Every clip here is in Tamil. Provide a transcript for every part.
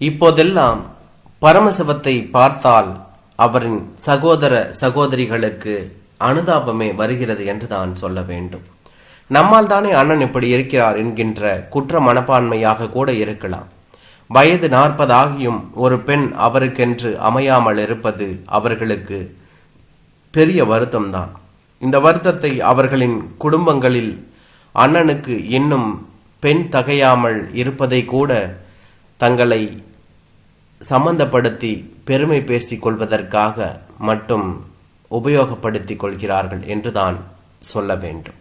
இப்போதெல்லாம் பரமசிவத்தை பார்த்தால் அவரின் சகோதர சகோதரிகளுக்கு அனுதாபமே வருகிறது என்று தான் சொல்ல வேண்டும். நம்மால் தானே அண்ணன் இப்படி இருக்கிறார் என்கின்ற குற்ற மனப்பான்மையாக கூட இருக்கலாம். வயது நாற்பதாகியும் ஒரு பெண் அவருக்கென்று அமையாமல் இருப்பது அவர்களுக்கு பெரிய வருத்தம்தான். இந்த வருத்தத்தை அவர்களின் குடும்பங்களில் அண்ணனுக்கு இன்னும் பெண் தகையாமல் இருப்பதை கூட தங்களை சம்பந்தப்படுத்தி பெருமை பேசிக் கொள்வதற்காக மட்டும் உபயோகப்படுத்திக் கொள்கிறார்கள் என்றுதான் சொல்ல வேண்டும்.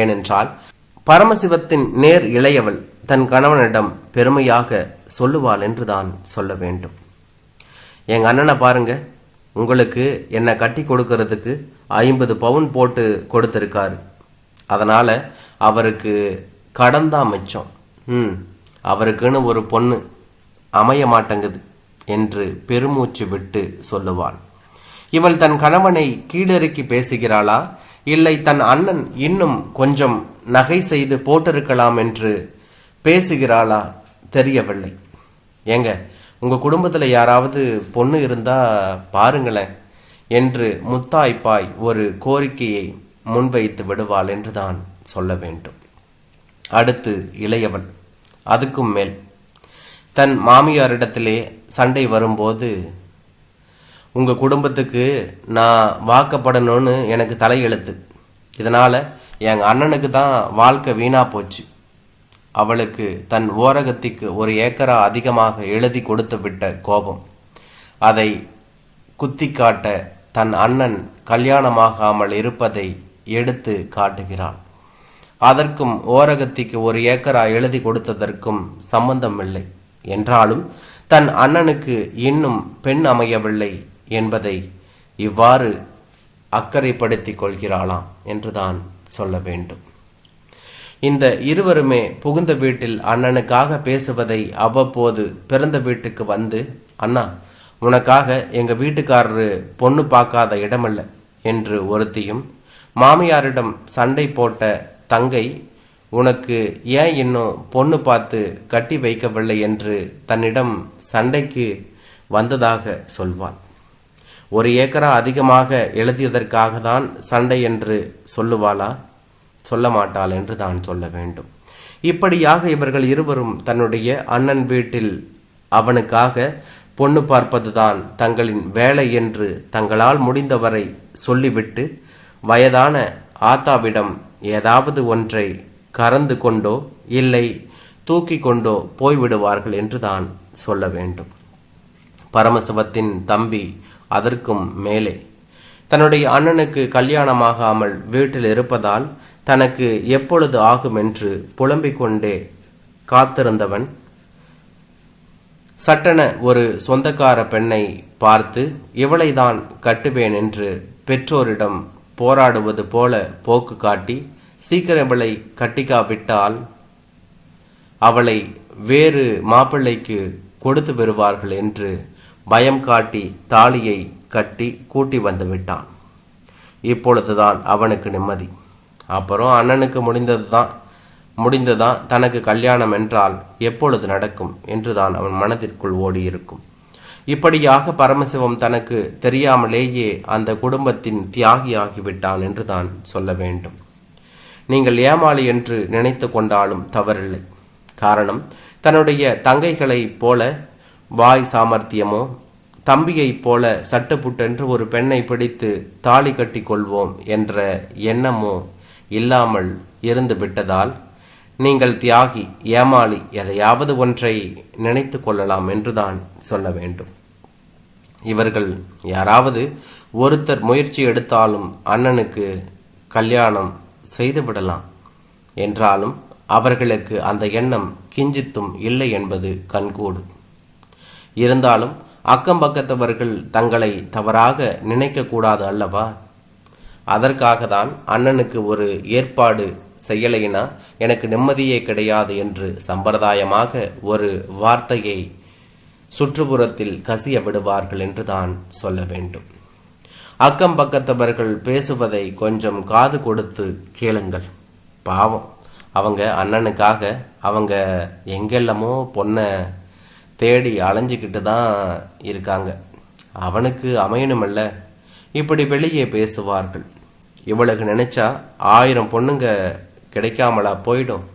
ஏனென்றால் பரமசிவத்தின் நேர் இளையவள் தன் கணவனிடம் பெருமையாக சொல்லுவாள் என்றுதான் சொல்ல வேண்டும். எங்க அண்ணனை பாருங்க உங்களுக்கு என்னை கட்டி கொடுக்கறதுக்கு ஐம்பது பவுன் போட்டு கொடுத்திருக்காரு. அதனால அவருக்கு கடன் தான் மிச்சம். ம் அவருக்குன்னு ஒரு பொண்ணு. அமைய மாட்டேங்குது என்று பெருமூச்சு விட்டு சொல்லுவாள். இவள் தன் கணவனை கீழறுக்கி பேசுகிறாளா? இல்லை தன் அண்ணன் இன்னும் கொஞ்சம் நகை செய்து போட்டிருக்கலாம் என்று பேசுகிறாளா? தெரியவில்லை. ஏங்க உங்க குடும்பத்துல யாராவது பொண்ணு இருந்தா பாருங்களேன் என்று முத்தாய்ப்பாய் ஒரு கோரிக்கையை முன்வைத்து விடுவாள் என்றுதான் சொல்ல வேண்டும். அடுத்து இளையவள். அதுக்கும் மேல் தன் மாமியாரிடத்திலே சண்டை வரும்போது உங்கள் குடும்பத்துக்கு நான் வாக்கப்படணும்னு எனக்கு தலையெழுத்து. இதனால் எங்கள் அண்ணனுக்கு தான் வாழ்க்கை வீணாக போச்சு. அவளுக்கு தன் ஓரகத்திற்கு ஒரு ஏக்கரா அதிகமாக எழுதி கொடுத்து விட்ட கோபம். அதை குத்தி காட்ட தன் அண்ணன் கல்யாணமாகாமல் இருப்பதை எடுத்து காட்டுகிறாள். அதற்கும் ஓரகத்திக்கு ஒரு ஏக்கரா எழுதி கொடுத்ததற்கும் சம்பந்தம் இல்லை என்றாலும் தன் அண்ணனுக்கு இன்னும் பெண் அமையவில்லை என்பதை இவ்வாறு அக்கறைப்படுத்திக் கொள்கிறாளாம் என்றுதான் சொல்ல வேண்டும். இந்த இருவருமே புகுந்த வீட்டில் அண்ணனுக்காக பேசுவதை அவ்வப்போது பிறந்த வீட்டுக்கு வந்து அண்ணா உனக்காக எங்க வீட்டுக்காரரு பொண்ணு பார்க்காத இடமில்லை என்று ஒருத்தியும் மாமியாரிடம் சண்டை போட்ட தங்கை உனக்கு ஏன் இன்னும் பொண்ணு பார்த்து கட்டி வைக்கவில்லை என்று தன்னிடம் சண்டைக்கு வந்ததாக சொல்வாள். ஒரு ஏக்கரா அதிகமாக எழுதியதற்காக தான் சண்டை என்று சொல்லுவாளா? சொல்ல மாட்டாள் என்று தான் சொல்ல வேண்டும். இப்படியாக இவர்கள் இருவரும் தன்னுடைய அண்ணன் வீட்டில் அவனுக்காக பொண்ணு பார்ப்பதுதான் தங்களின் வேலை என்று தங்களால் முடிந்தவரை சொல்லிவிட்டு வயதான ஆத்தாவிடம் ஏதாவது ஒன்றை கறந்து கொண்டோ இல்லை தூக்கி கொண்டோ போய்விடுவார்கள் என்று தான் சொல்ல வேண்டும். பரமசிவத்தின் தம்பி அதற்கும் மேலே. தன்னுடைய அண்ணனுக்கு கல்யாணமாகாமல் வீட்டில் இருப்பதால் தனக்கு எப்பொழுது ஆகும் என்று புலம்பிக் கொண்டே காத்திருந்தவன் சட்டென ஒரு சொந்தக்கார பெண்ணை பார்த்து இவளைதான் கட்டுவேன் என்று பெற்றோரிடம் போராடுவது போல போக்கு காட்டி சீக்கிரம் அவளை கட்டிக்காவிட்டால் அவளை வேறு மாப்பிள்ளைக்கு கொடுத்து வருவார்கள் என்று பயம் காட்டி தாலியை கட்டி கூட்டி வந்து விட்டான். இப்பொழுதுதான் அவனுக்கு நிம்மதி. அப்புறம் அண்ணனுக்கு முடிந்தது தான் முடிந்ததான் தனக்கு கல்யாணம் என்றால் எப்பொழுது நடக்கும் என்றுதான் அவன் மனதிற்குள் ஓடியிருக்கும். இப்படியாக பரமசிவம் தனக்கு தெரியாமலேயே அந்த குடும்பத்தின் தியாகியாகிவிட்டான் என்றுதான் சொல்ல வேண்டும். நீங்கள் ஏமாளி என்று நினைத்து கொண்டாலும் தவறில்லை. காரணம் தன்னுடைய தங்கைகளைப் போல வாய் சாமர்த்தியமோ தம்பியைப் போல சட்டுப்புட்டென்று ஒரு பெண்ணை பிடித்து தாலி கட்டி கொள்வோம் என்ற எண்ணமோ இல்லாமல் இருந்து விட்டதால் நீங்கள் தியாகி ஏமாளி எதையாவது ஒன்றை நினைத்து கொள்ளலாம் என்றுதான் சொல்ல வேண்டும். இவர்கள் யாராவது ஒருத்தர் முயற்சி எடுத்தாலும் அண்ணனுக்கு கல்யாணம் செய்துவிடலாம். என்றாலும் அவர்களுக்கு அந்த எண்ணம் கிஞ்சித்தும் இல்லை என்பது கண்கூடு. இருந்தாலும் அக்கம் பக்கத்தவர்கள் தங்களை தவறாக நினைக்கக்கூடாது அல்லவா? அதற்காக தான் அண்ணனுக்கு ஒரு ஏற்பாடு செய்யலைனா எனக்கு நிம்மதியே கிடையாது என்று சம்பிரதாயமாக ஒரு வார்த்தையை சுற்றுப்புறத்தில் கசிய விடுவார்கள் என்று தான் சொல்ல வேண்டும். அக்கம் பக்கத்தவர்கள் பேசுவதை கொஞ்சம் காது கொடுத்து கேளுங்கள். பாவம். அவங்க அண்ணனுக்காக அவங்க எங்கெல்லாமோ பொண்ணை தேடி அலைஞ்சிக்கிட்டு தான் இருக்காங்க. அவனுக்கு அமையணுமல்ல. இப்படி வெளியே பேசுவார்கள். இவளுக்கு நினைச்சா ஆயிரம் பொண்ணுங்க கிடைக்காமலா போயிடும்.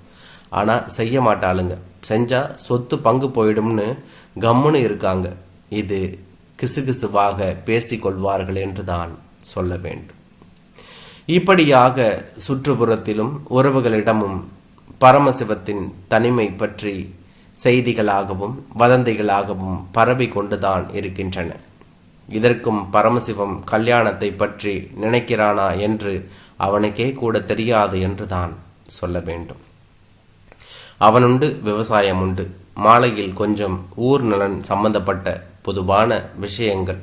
ஆனால் செய்ய மாட்டாளுங்க. செஞ்சா சொத்து பங்கு போயிடும்னு கம்முன்னு இருக்காங்க. இது கிசுகிசுவாக பேசிக்கொள்வார்கள் என்று தான் சொல்ல வேண்டும். இப்படியாக சுற்றுப்புறத்திலும் உறவுகளிடமும் பரமசிவத்தின் தனிமை பற்றி செய்திகளாகவும் வதந்திகளாகவும் பரவி கொண்டுதான் இருக்கின்றன. இதற்கும் பரமசிவம் கல்யாணத்தை பற்றி நினைக்கிறானா என்று அவனுக்கே கூட தெரியாது என்று தான் சொல்ல வேண்டும். அவனுண்டு விவசாயம் உண்டு மாலையில் கொஞ்சம் ஊர் நலன் சம்பந்தப்பட்ட பொதுவான விஷயங்கள்.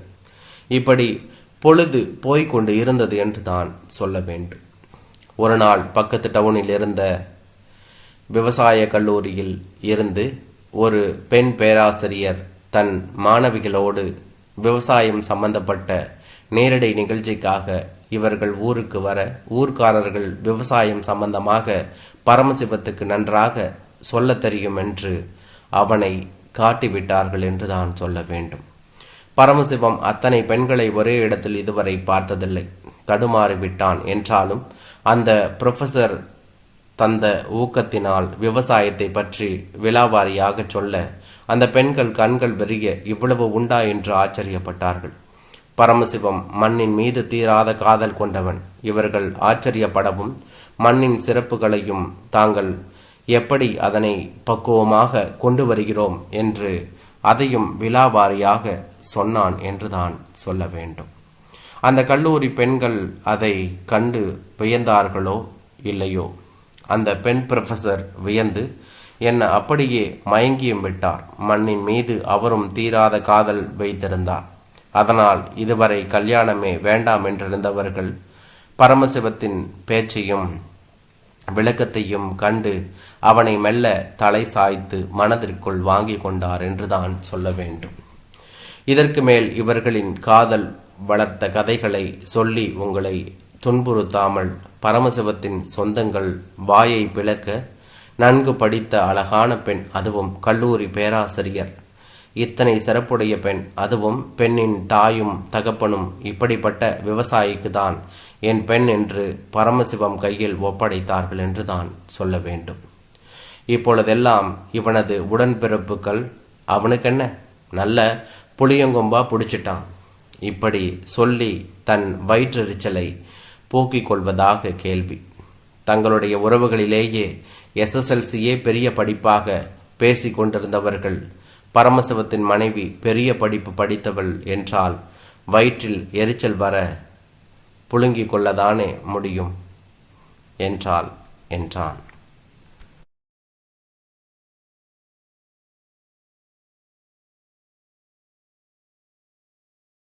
இப்படி பொழுது போய்க்கொண்டு இருந்தது என்று தான் சொல்ல வேண்டும். ஒரு நாள் பக்கத்து டவுனில் இருந்த விவசாய கல்லூரியில் இருந்து ஒரு பெண் பேராசிரியர் தன் மாணவிகளோடு விவசாயம் சம்பந்தப்பட்ட நேரடி நிகழ்ச்சிக்காக இவர்கள் ஊருக்கு வர ஊர்க்காரர்கள் விவசாயம் சம்பந்தமாக பரமசிவத்துக்கு நன்றாக சொல்லத் தெரியும் என்று அவனை காட்டிவிட்டார்கள் என்று தான் சொல்ல வேண்டும். பரமசிவம் அத்தனை பெண்களை ஒரே இடத்தில் இதுவரை பார்த்ததில்லை. தடுமாறிவிட்டான் என்றாலும் அந்த புரொஃபசர் தந்த ஊக்கத்தினால் விவசாயத்தை பற்றி விலாவாரியாக சொல்ல அந்த பெண்கள் கண்கள் வெறிய இவ்வளவு உண்டா என்று ஆச்சரியப்பட்டார்கள். பரமசிவம் மண்ணின் மீது தீராத காதல் கொண்டவன். இவர்கள் ஆச்சரியப்படவும் மண்ணின் சிறப்புகளையும் தாங்கள் எப்படி அதனை பக்குவமாக கொண்டு வருகிறோம் என்று அதையும் விலாவாரியாக சொன்னான் என்றுதான் சொல்ல வேண்டும். அந்த கல்லூரி பெண்கள் அதை கண்டு வியந்தார்களோ இல்லையோ? அந்த பெண் ப்ரொஃபசர் வியந்து என்ன அப்படியே மயங்கியும் விட்டார். மண்ணின் மீது அவரும் தீராத காதல் வைத்திருந்தார். அதனால் இதுவரை கல்யாணமே வேண்டாம் என்றிருந்தவர்கள் பரமசிவத்தின் பேச்சையும் விளக்கத்தையும் கண்டு அவனை மெல்ல தலை சாய்த்து மனதிற்குள் வாங்கி கொண்டார் என்றுதான் சொல்ல வேண்டும். இதற்கு மேல் இவர்களின் காதல் வளர்த்த கதைகளை சொல்லி உங்களை துன்புறுத்தாமல் பரமசிவத்தின் சொந்தங்கள் வாயை பிளக்க நன்கு படித்த அழகான பெண் அதுவும் கல்லூரி பேராசிரியர் இத்தனை சிறப்புடைய பெண் அதுவும் பெண்ணின் தாயும் தகப்பனும் இப்படிப்பட்ட விவசாயிக்கு தான் என் பெண் என்று பரமசிவம் கையில் ஒப்படைத்தார்கள் என்று தான் சொல்ல வேண்டும். இப்பொழுதெல்லாம் இவனது உடன்பிறப்புகள் அவனுக்கென்ன? நல்ல புளியங்கொம்பா பிடிச்சிட்டான். இப்படி சொல்லி தன் வயிற்றெரிச்சலை போக்கிக் கொள்வதாக கேள்வி. தங்களுடைய உறவுகளிலேயே எஸ்எஸ்எல்சியே பெரிய படிப்பாக பேசிக் கொண்டிருந்தவர்கள் பரமசிவத்தின் மனைவி பெரிய படிப்பு படித்தவள் என்றால் வயிற்றில் எரிச்சல் வர புழுங்கிக் கொள்ளதானே முடியும்? என்றாள் என்றான்.